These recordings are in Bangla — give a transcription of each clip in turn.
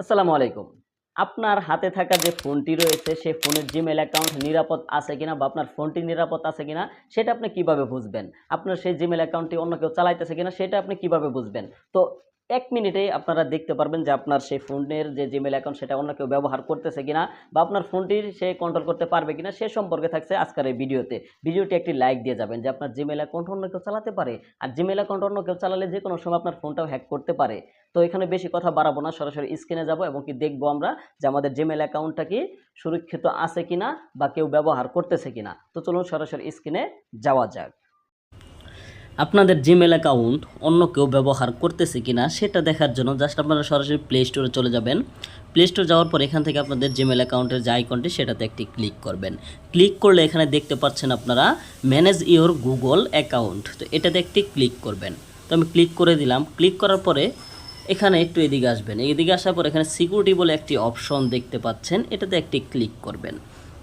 আসসালামু আলাইকুম। আপনার হাতে থাকা যে ফোনটি রয়েছে সেই ফোনের জিমেল অ্যাকাউন্ট নিরাপদ আছে কিনা বা আপনার ফোনটি নিরাপদ আছে কিনা, সেটা আপনি কীভাবে বুঝবেন? আপনার সেই জিমেল অ্যাকাউন্টটি অন্য কেউ চালাইতেছে কিনা, সেটা আপনি কীভাবে বুঝবেন? তো এক মিনিটে আপনারা দেখতে পারবেন যে আপনার সেই ফোনের যে জিমেল অ্যাকাউন্ট সেটা অন্য কেউ ব্যবহার করতেছে কিনা বা আপনার ফোনটির সে কন্ট্রোল করতে পারবে কিনা, সে সম্পর্কে থাকছে আজকের এই ভিডিওতে ভিডিওটি একটি লাইক দিয়ে যাবেন যে আপনার জিমেল অ্যাকাউন্ট অন্য কেউ চালাতে পারে আর জিমেল অ্যাকাউন্ট অন্য কেউ চালালে যে কোনো সময় আপনার ফোনটাও হ্যাক করতে পারে। তো এখানে বেশি কথা বাড়াবো না, সরাসরি স্ক্রিনে যাব এবং কি দেখব আমরা যে আমাদের জিমেল অ্যাকাউন্টটা কি সুরক্ষিত আছে কিনা বা কেউ ব্যবহার করতেছে কিনা। তো চলুন সরাসরি স্ক্রিনে যাওয়া যাক। আপনাদের জিমেল অ্যাকাউন্ট অন্য কেউ ব্যবহার করতেছে কি না সেটা দেখার জন্য জাস্ট আপনারা সরাসরি প্লে স্টোরে চলে যাবেন। প্লে স্টোর যাওয়ার পর এখান থেকে আপনাদের জিমেল অ্যাকাউন্টের যে আইকনটি সেটাতে একটি ক্লিক করবেন। ক্লিক করলে এখানে দেখতে পাচ্ছেন আপনারা ম্যানেজ ইওর গুগল অ্যাকাউন্ট তো এটাতে একটি ক্লিক করবেন। তো আমি ক্লিক করে দিলাম। ক্লিক করার পরে এখানে একটু এদিকে আসবেন। এদিকে আসার পর এখানে সিকিউরিটি বলে একটি অপশন দেখতে পাচ্ছেন। এটাতে একটি ক্লিক করবেন।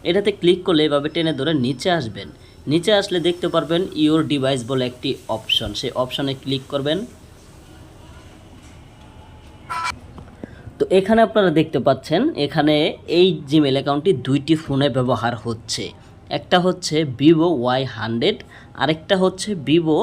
এটাতে ক্লিক করলে এভাবে টেনে ধরে নিচে আসবেন। নিচে আসলে দেখতে পারবেন ইওর ডিভাইস বলে একটি অপশন সেই অপশনে ক্লিক করবেন। তো এখানে আপনারা দেখতে পাচ্ছেন, এখানে এই জিমেল অ্যাকাউন্টটি দুইটি ফোনে ব্যবহার হচ্ছে। একটা হচ্ছে ভিভো ওয়াই হান্ড্রেড আরেকটা হচ্ছে ভিভো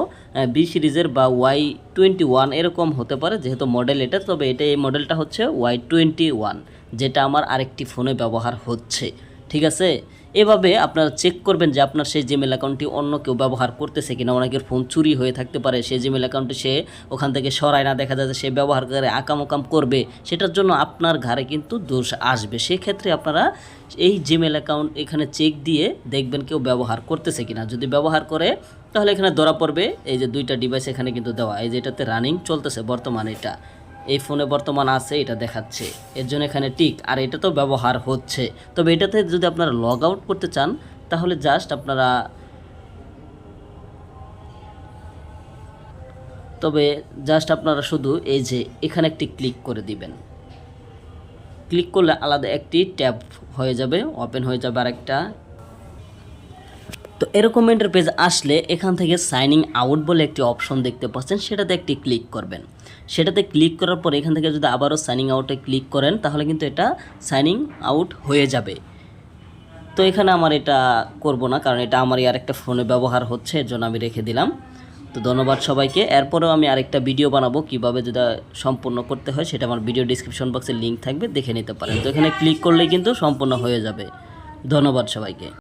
বি সিরিজের বা ওয়াই টোয়েন্টি ওয়ান এরকম হতে পারে, যেহেতু মডেল এটা, তবে এটা এই মডেলটা হচ্ছে ওয়াই টোয়েন্টি ওয়ান যেটা আমার আরেকটি ফোনে ব্যবহার হচ্ছে। ঠিক আছে? এভাবে আপনারা চেক করবেন যে আপনার সেই জিমেল অ্যাকাউন্টটি অন্য কেউ ব্যবহার করতেছে কিনা। অনেকের ফোন চুরি হয়ে থাকতে পারে। সেই জিমেল অ্যাকাউন্টে সে ওখান থেকে সরায় না, দেখা যায় যে সে ব্যবহার করে আকাম ওকাম করবে। সেটার জন্য আপনার ঘাড়ে কিন্তু দোষ আসবে। সেক্ষেত্রে আপনারা এই জিমেল অ্যাকাউন্ট এখানে চেক দিয়ে দেখবেন কেউ ব্যবহার করতেছে কিনা। যদি ব্যবহার করে, তাহলে এখানে ধরা পড়বে। এই যে দুইটা ডিভাইস এখানে কিন্তু দেওয়া। এই যে এটাতে রানিং চলতেছে বর্তমানে এটা। এই ফোনে বর্তমান আছে, এটা দেখাচ্ছে। এর জন্য এখানে টিক, আর এটা তো ব্যবহার হচ্ছে। তবে এটাতে যদি আপনারা লগ আউট করতে চান, তাহলে জাস্ট আপনারা তবে জাস্ট আপনারা শুধু এই যে এখানে একটি ক্লিক করে দিবেন। ক্লিক করলে আলাদা একটি ট্যাব হয়ে যাবে ওপেন হয়ে যাবে আরেকটা। তো এরকম পেজ আসলে এখান থেকে সাইনিং আউট বলে একটি অপশন দেখতে পাচ্ছেন, সেটাতে একটি ক্লিক করবেন। সেটাতে ক্লিক করার পর এখান থেকে যদি আবারও সাইনিং আউটে ক্লিক করেন, তাহলে কিন্তু এটা সাইনিং আউট হয়ে যাবে। তো এখানে আমার এটা করব না, কারণ এটা আমারই আরেকটা ফোনে ব্যবহার হচ্ছে এর জন্য আমি রেখে দিলাম। তো ধন্যবাদ সবাইকে। এরপরেও আমি আরেকটা ভিডিও বানাবো, কীভাবে যেটা সম্পূর্ণ করতে হয়, সেটা আমার ভিডিও ডিসক্রিপশন বক্সে লিঙ্ক থাকবে, দেখে নিতে পারেন। তো এখানে ক্লিক করলেই কিন্তু সম্পূর্ণ হয়ে যাবে। ধন্যবাদ সবাইকে।